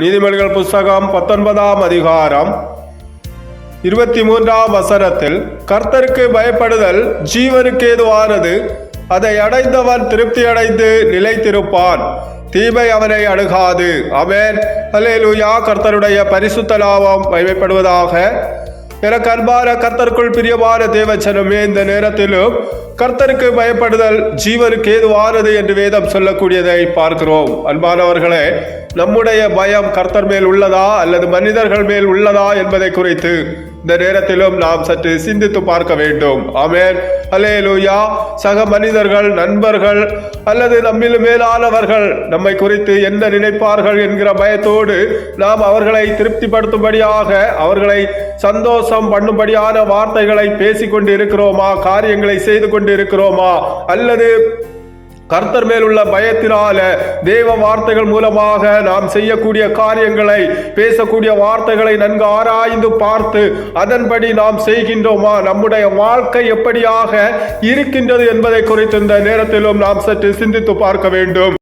நீதிமொழிகள் புஸ்தகம் பத்தொன்பதாம் அதிகாரம் இருபத்தி மூன்றாம் வசனத்தில் கர்த்தருக்கு பயப்படுதல் ஜீவனுக்கு ஏதுவானது அதை அடைந்தவன் திருப்தி அடைந்து நிலைத்திருப்பான். தீமை அவனை அணுகாது. அமேன் அல்லேலூயா. கர்த்தருடைய பரிசுத்த லாபம் மகிமைப்படுவதாக. எனக்கு அன்பான கர்த்தருக்குள் பிரியமான தேவச்சனமே இந்த நேரத்திலும் கர்த்தருக்கு பயப்படுதல் ஜீவனுக்கு ஏதுவானது என்று வேதம் சொல்லக்கூடியதை பார்க்கிறோம். அன்பானவர்களே நம்முடைய பயம் கர்த்தர் மேல் உள்ளதா அல்லது மனிதர்கள் மேல் உள்ளதா என்பதை குறித்து இந்த நேரத்திலும் நாம் சற்று சிந்தித்து பார்க்க வேண்டும். அவன் அலே லூயா சக மனிதர்கள் நண்பர்கள் அல்லது நம்மில் மேலானவர்கள் நம்மை குறித்து என்ன நினைப்பார்கள் என்கிற பயத்தோடு நாம் அவர்களை திருப்திப்படுத்தும்படியாக அவர்களை சந்தோஷம் பண்ணும்படியான வார்த்தைகளை பேசிக் கொண்டு இருக்கிறோமா காரியங்களை செய்து கொண்டு இருக்கிறோமா அல்லது கர்த்தர் மேல் உள்ள பயத்தினால தேவ வார்த்தைகள் மூலமாக நாம் செய்யக்கூடிய காரியங்களை பேசக்கூடிய வார்த்தைகளை நன்கு ஆராய்ந்து பார்த்து அதன்படி நாம் செய்கின்றோமா? நம்முடைய வாழ்க்கை எப்படியாக இருக்கின்றது என்பதை குறித்து இந்த நேரத்திலும் நாம் சற்று சிந்தித்து பார்க்க வேண்டும்.